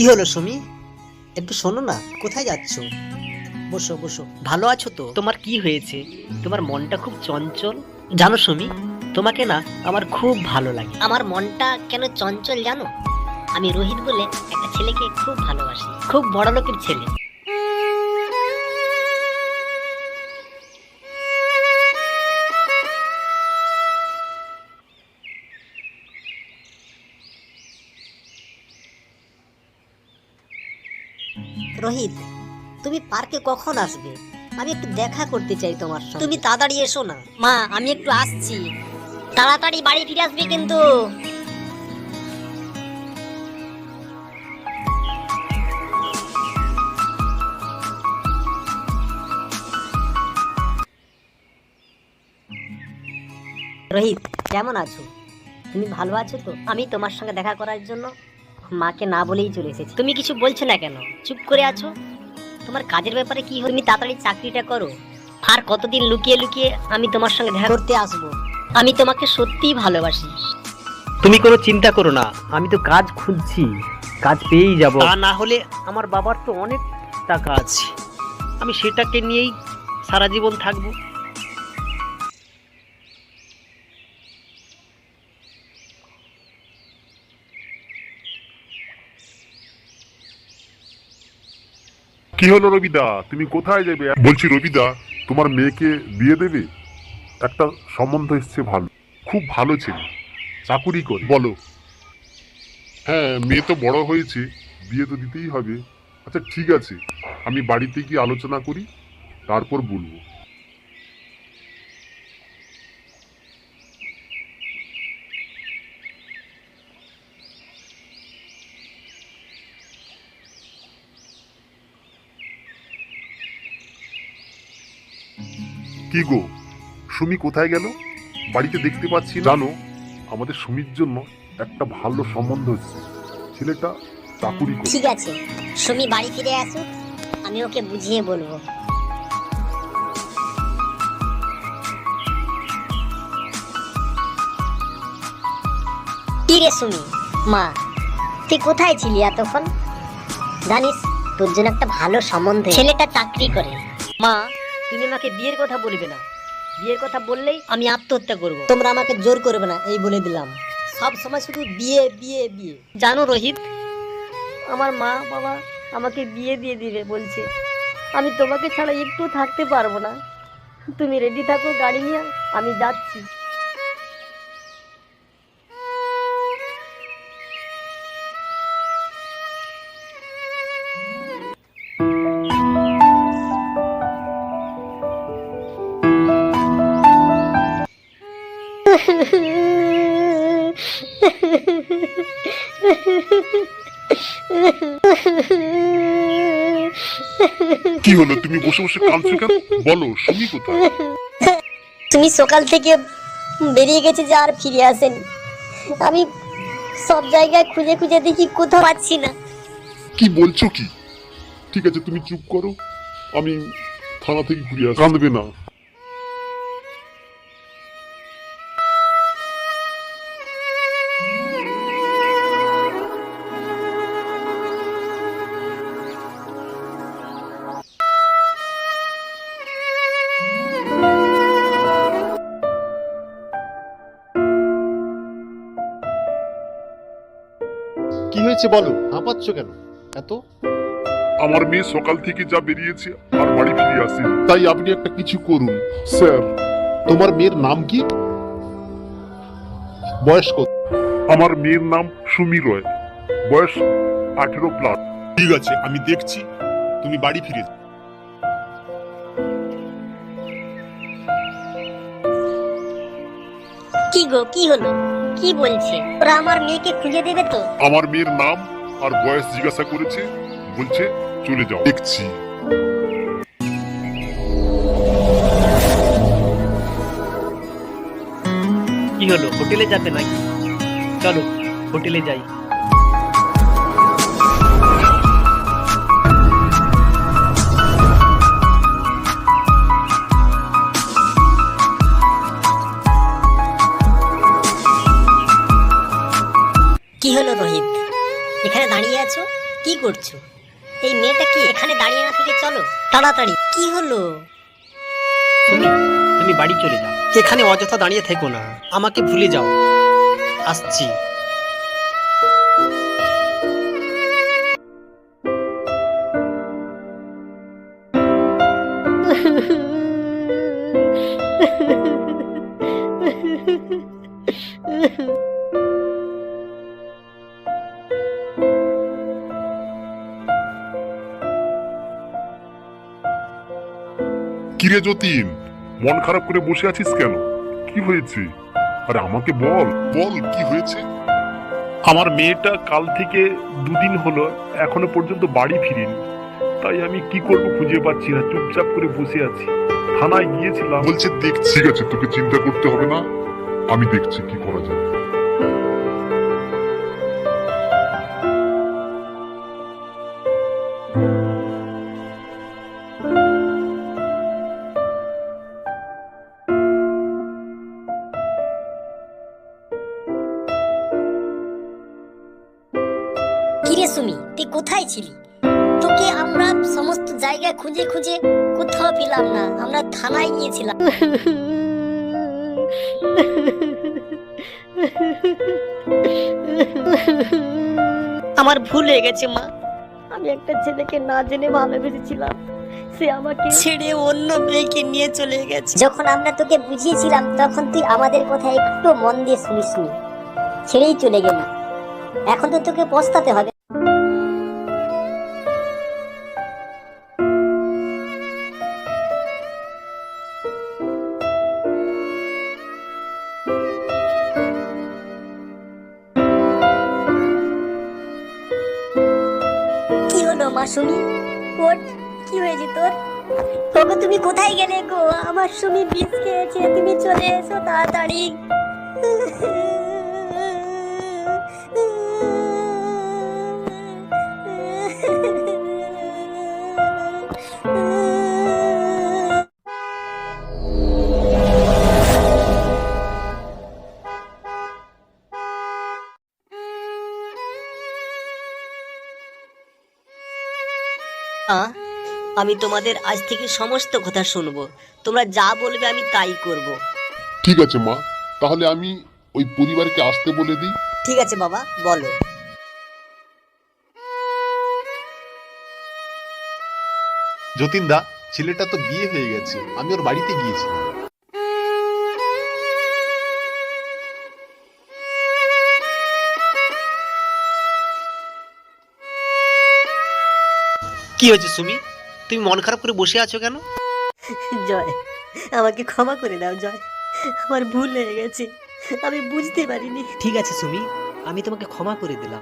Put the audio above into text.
কি হলো সুমি? একটু শোনো না কোথায় যাচ্ছ? বসো বসো। ভালো আছো তো? তোমার কি হয়েছে? তোমার মনটা খুব চঞ্চল? জানো সুমি তোমাকে না আমার খুব ভালো লাগে। আমার মনটা কেন চঞ্চল জানো? আমি রোহিত বলে একটা ছেলেকে খুব ভালোবাসি। খুব বড় লোকের ছেলে। রোহিত, তুমি পার্কে কখন আসবে? আমি একটু দেখা করতে চাই তোমার সঙ্গে। তুমি তাড়াতাড়ি এসো না। মা, আমি একটু আসছি। তাড়াতাড়ি বাড়ি ফিরে আসবে কিন্তু। রোহিত, কেমন আছো? তুমি ভালো আছো তো? আমি তোমার সঙ্গে দেখা করার জন্য মাকে না বলেই চলে এসেছি। তুমি কিছু বলছো না কেন? চুপ করে আছো? তোমার কাজের ব্যাপারে কি হয়? তুমি তাড়াতাড়ি চাকরিটা করো। আর কতদিন লুকিয়ে লুকিয়ে আমি তোমার সঙ্গে দেখা করতে আসব? আমি তোমাকে সত্যিই ভালোবাসি। তুমি কোনো চিন্তা করো না আমি তো কাজ খুঁজছি। কাজ পেয়েই যাব। তা না হলে আমার বাবার তো অনেক টাকা আছে। আমি সেটাকে নিয়েই সারা জীবন থাকব। কি হলো রবিদা? তুমি কোথায় যাবে? বলছি, রবিদা, তোমার মেয়েকে বিয়ে দেবে? একটা সম্বন্ধ এসছে ভালো। খুব ভালো ছেলে। চাকুরি করে। বলো। হ্যাঁ মেয়ে তো বড় হয়েছে। বিয়ে তো দিতেই হবে। আচ্ছা ঠিক আছে। আমি বাড়িতে গিয়ে আলোচনা করি, তারপর বলব। কি গো? সুমি কোথায় গেল? বাড়িতে দেখতে পাচ্ছি না। জানো আমাদের সুমির জন্য একটা ভালো সম্বন্ধ হচ্ছে ছেলেটা চাকুরি করে। ঠিক আছে সুমি বাড়ি ফিরে আসুক আমি ওকে বুঝিয়ে বলব। কি রে সুমি মা তুই কোথায় ছিলি এতক্ষণ? জানিস তোর জন্য একটা ভালো সম্বন্ধ ছেলেটা চাকরি করে। মা তুমি আমাকে বিয়ের কথা বলবে না। বিয়ের কথা বললেই আমি আত্মহত্যা করব। তোমরা আমাকে জোর করবে না এই বলে দিলাম। সব সময় শুধু বিয়ে বিয়ে বিয়ে। জানো রোহিত আমার মা বাবা আমাকে বিয়ে দিয়ে দিবে বলছে। আমি তোমাকে ছাড়া একটু থাকতে পারব না। তুমি রেডি থাকো গাড়ি নিয়ে আমি যাচ্ছি। কি হলো? তুমি বসে বসে কাঁদছো কেন? বলো সুমি কোথায়? তুমি সকাল থেকে বেরিয়ে গেছে যে আর ফিরে আসেনি। আমি সব জায়গায় খুঁজে খুঁজে দেখি কোথাও পাচ্ছি না। কি বলছো কি? ঠিক আছে তুমি চুপ করো। আমি থানা থেকে ঘুরে আসি কাঁদবে না। কি হয়েছে বলো? হাঁপাচ্ছ কেন? এত? আমার মেয়ে সকাল থেকে যা বেরিয়েছে আর বাড়ি ফিরে আসেনি। তাই আপনি একটা কিছু করুন। স্যার। তোমার মেয়ের নাম কি? বয়স কত? আমার মেয়ের নাম সুমি রয়। বয়স আঠেরো প্লাস ঠিক আছে আমি দেখছি। তুমি বাড়ি ফিরে যাও। কি গো কি হলো? কি বলছে? ওরা আমার মেয়েকে খুঁজে দেবে তো। আমার মেয়ের নাম আর বয়স জিজ্ঞাসা করেছে বলছে চলে যাও। দেখছি। কি হলো হোটেলে যাবে নাকি? চলো হোটেলে যাই। কি করছ? এই মেয়েটা কি এখানে দাঁড়িয়ে না থেকে চলো? তাড়াতাড়ি। কি হলো? তুমি তুমি বাড়ি চলে যাও। এখানে অযথা দাঁড়িয়ে থেকো না। আমাকে ভুলে যাও। আসছি। কিরে যতীন মন খারাপ করে বসে আছিস কেন? কি হয়েছে? আরে আমাকে বল বল কি হয়েছে? আমার মেয়েটা কাল থেকে দুদিন হলো এখনও পর্যন্ত বাড়ি ফিরিনি। তাই আমি কি করব খুঁজে পাচ্ছি না চুপচাপ করে বসে আছি। থানায় গিয়েছিলাম। বলছে দেখছি ঠিক আছে তোকে চিন্তা করতে হবে না। আমি দেখছি কি করা যায়। সুমি তুই কোথায় ছিলি? তোকে আমরা সমস্ত জায়গায় খুঁজে খুঁজে কোথাও পেলাম না আমরা থানায় গিয়েছিলাম। আমার ভুল হয়ে গেছে মা। আমি একটা ছেলেকে না জেনে ভালোবেসেছিলাম। সে আমাকে ছেড়ে অন্য মেয়েকে নিয়ে চলে গেছে। যখন আমরা তোকে বুঝিয়েছিলাম তখন তুই আমাদের কথা একটু মন দিয়ে শুনিসনি ছেড়েই চলে গেলি। এখন তো তোকে পস্তাতে হবে। কি সুমি। কি হয়েছে তোর? ওগো, তুমি কোথায় গেলে গো? আমার সুমি বিষ খেয়েছে, তুমি চলে এসো তাড়াতাড়ি। আমি তোমাদের আজ থেকে সমস্ত কথা শুনব। তোমরা যা বলবে আমি তাই করব। ঠিক আছে মা। তাহলে আমি ওই পরিবারকে আসতে বলে দিই। ঠিক আছে বাবা বলো। যতীনদা ছেলেটা তো বিয়ে হয়ে গেছে। আমি ওর বাড়িতে গিয়েছিলাম। কি হয়েছে সুমি? তুমি মন খারাপ করে বসে আছো কেন? জয় আমাকে ক্ষমা করে দাও জয়। আমার ভুল হয়ে গেছে আমি বুঝতে পারিনি। ঠিক আছে সুমি আমি তোমাকে ক্ষমা করে দিলাম।